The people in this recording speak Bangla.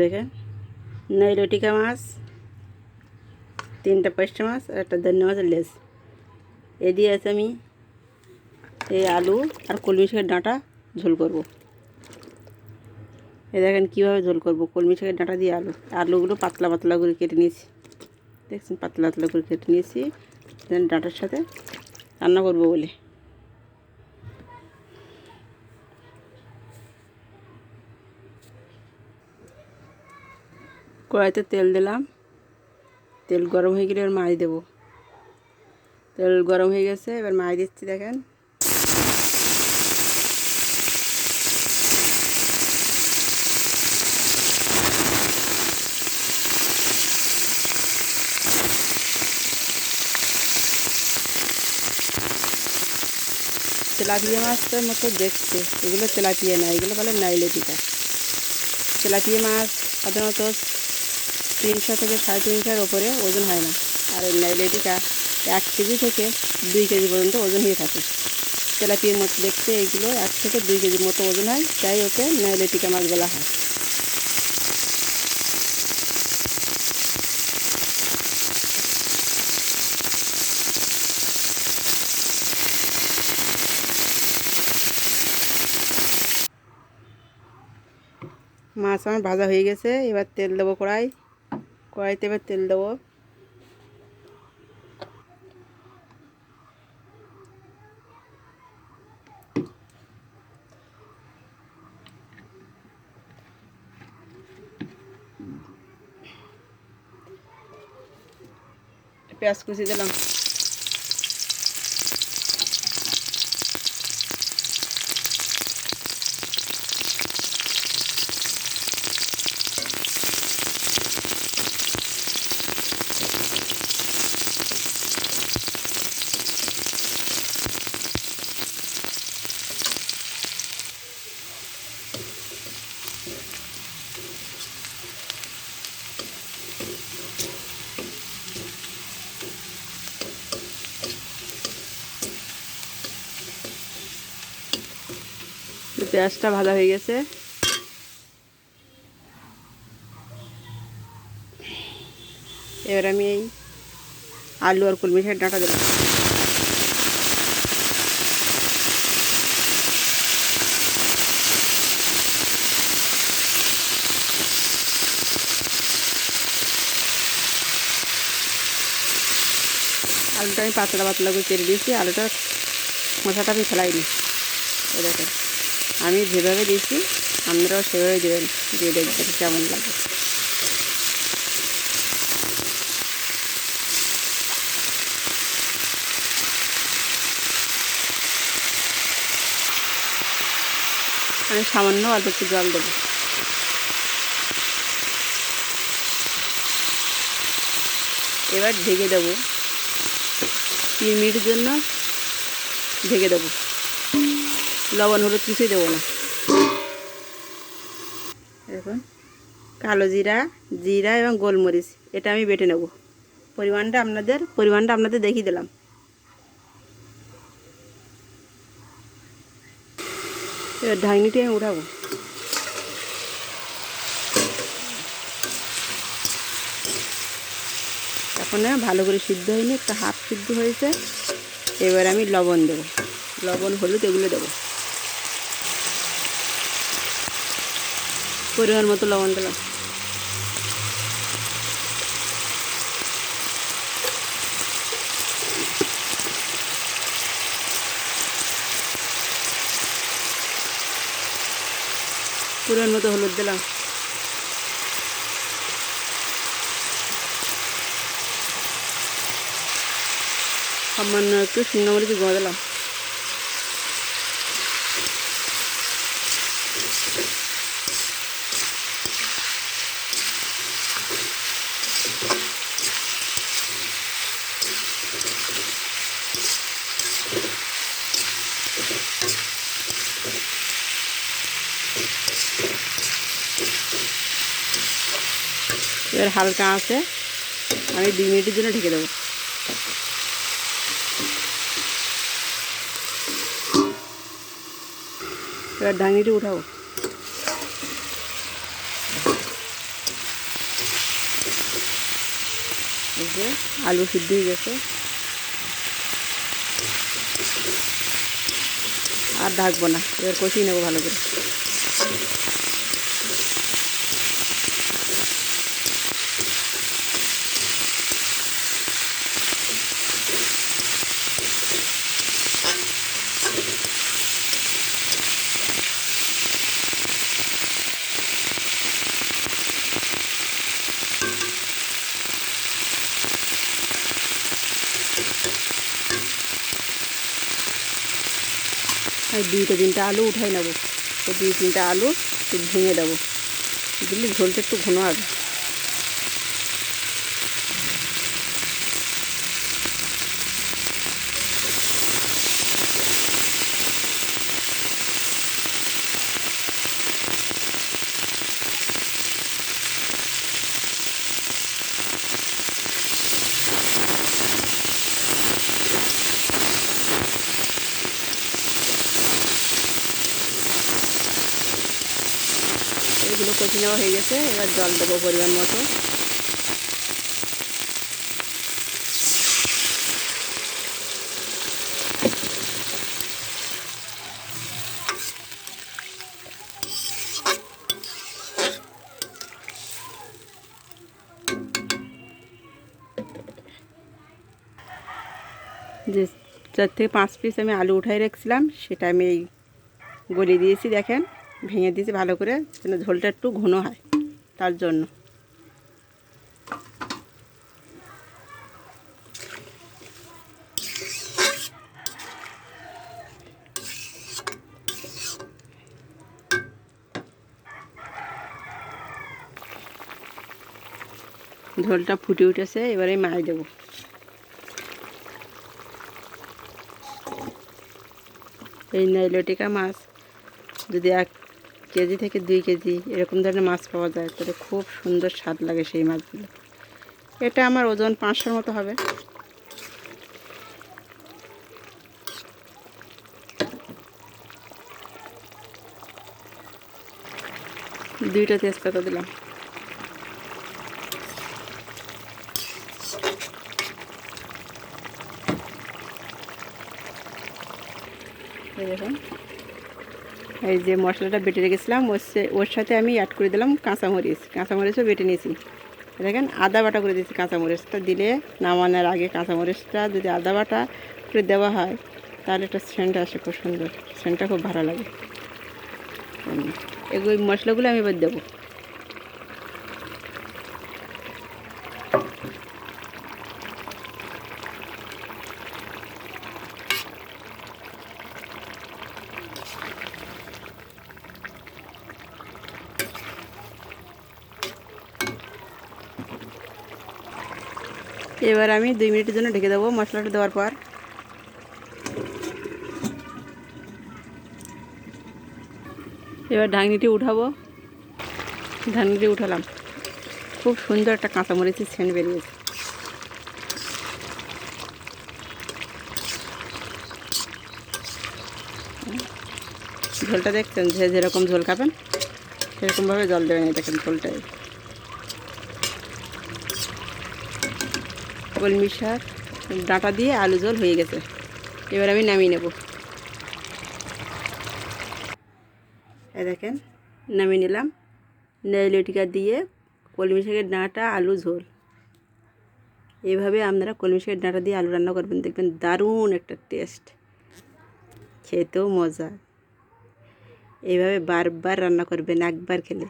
দেখেন। নাইলটিকা মাছ, তিনটা পাঁচটা মাছ আর একটা ধন্য মাছের লেজ। এ দিয়ে আছে আমি এই আলু আর কলমি শাকের ডাঁটা ঝোল করব। এ দেখেন কীভাবে ঝোল করব, কলমি শাকের ডাঁটা দিয়ে আলু। আলুগুলো পাতলা পাতলা করে কেটে নিয়েছি। দেখছেন, পাতলা পাতলা করে কেটে নিয়েছি। ডাঁটার সাথে রান্না করব বলে। কড়াইতে তেল দিলাম। তেল গরম হয়ে গেলে এবার মাছ দেবো। তেল গরম হয়ে গেছে, এবার মাছ দিচ্ছি, দেখেন। তেলাপিয়া মাছটার মতো দেখতে, এগুলো তেলাপিয়া না, এগুলো বলে নাইলেটিকা তেলাপিয়া মাছ সাধারণত তিনশো থেকে সাড়ে তিনশোর ওপরে ওজন হয় না। আর এই নাইলেটিকা এক কেজি থেকে দুই কেজি পর্যন্ত ওজন হয়ে থাকে। তেলাপিয়ার মতো দেখতে এইগুলো এক থেকে দুই কেজির মতো ওজন হয় তাই ওকে নাইলেটিকা মাছ বলা হয়। মাছ আমার ভাজা হয়ে গেছে, এবার তেল দেবো কড়াই। কড়াইতে এবার তেল দেবো। পেঁয়াজ কুচি দিলাম। পেঁয়াজটা ভাজা হয়ে গেছে। এবার আমি এই আলু আর কলমি শাকের ডাঁটা দিলাম আলুটা আমি পাতলা পাতলা করে কেটে দিয়েছি, আলুটা মশাটা আমি ফেলাইনি। দেখেন। আমি যেভাবে দিয়েছি আপনারাও সেভাবে দেবেন দিয়ে দেখবেন কেমন লাগে। আমি সামান্য অল্প একটু জল দেবো। এবার ঢেকে দেবো। তিন মিনিটের জন্য ঢেকে দেবো। লবণ হলুদ কিছুই দেবো না। এখন কালো জিরা জিরা এবং গোলমরিচ, এটা আমি বেটে নেব। পরিমাণটা আপনাদের পরিমাণটা আপনাদের দেখিয়ে দিলাম। এবার ঢাকনিটি আমি উঠাবো। এখন ভালো করে সিদ্ধ হয়নি, একটা হাফ সিদ্ধ হয়েছে। এবার আমি লবণ দেবো। লবণ, হলুদ এগুলো দেবো। পরিমাণ মতো লবণ দিলাম। পরিমাণ মতো হলুদ দিলাম। সামান্য একটু শুকনো মরিচ গোয়া দিলাম। এবার হালকা আছে। আমি দুই মিনিটের জন্য ঢেকে দেবো। এবার ডাঙিটি উঠাবো। আলু সিদ্ধ হয়ে গেছে। আর ঢাকবো না, এবার কষিয়ে নেব ভালো করে। দুইটা তিনটা আলু উঠাই নেব। তো দুই তিনটা আলু ভেঙে দেবো। দিলে ঝোলটা একটু ঘন হবে এগুলো নেওয়া হয়ে গেছে, এবার জল দেবো পরিমাণ মতো। যে চার থেকে পাঁচ পিস আমি আলু উঠাই রেখেছিলাম, সেটা আমি এই গলিয়ে দিয়েছি, দেখেন। ভেঙে দিয়েছি ভালো করে, যেন ঝোলটা একটু ঘন হয় তার জন্য। ঝোলটা ফুটে উঠেছে, এবারে মাছ দেবো। এই নাইলটিকা মাছ যদি এক কেজি থেকে দুই কেজি এরকম ধরনের মাছ পাওয়া যায়, তাহলে খুব সুন্দর স্বাদ লাগে সেই মাছগুলো। এটা আমার ওজন পাঁচশোর মতো হবে। দুইটা তেজপাতা দিলাম। দেখুন। এই যে মশলাটা বেটে রেখেছিলাম, ওর সাথে আমি অ্যাড করে দিলাম কাঁচামরিচ। কাঁচামরিচও বেটে নিয়েছি। দেখেন, আদা বাটা করে দিয়েছি কাঁচামরিচটা দিলে নামানোর আগে কাঁচামরিচটা যদি আদা বাটা করে দেওয়া হয়, তাহলে একটা সেন্ট আসে খুব সুন্দর। সেন্টটা খুব ভালো লাগে। এগুলো মশলাগুলো আমি এবার দেবো। এবার আমি দুই মিনিটের জন্য ঢেকে দেবো মশলাটা দেওয়ার পর। এবার ঢাকনিটি উঠাবো। ঢাকনিটি উঠালাম। খুব সুন্দর একটা কাঁচামরিচের সেন্ট বেরিয়েছে। ঝোলটা দেখছেন যে যেরকম ঝোল খাবেন, সেরকমভাবে জল দেবেন দেখেন ঝোলটাই কলমি শাক, ডাঁটা দিয়ে আলু ঝোল হয়ে গেছে। এবার আমি নামিয়ে নেব। দেখেন, নামিয়ে নিলাম। নেইলটিকা দিয়ে কলমি শাকের ডাঁটা, আলু ঝোল। এইভাবে আপনারা কলমি শাকের ডাঁটা দিয়ে আলু রান্না করবেন, দেখবেন দারুণ একটা টেস্ট। খেতেও মজা। এইভাবে বারবার রান্না করবেন, একবার খেলে।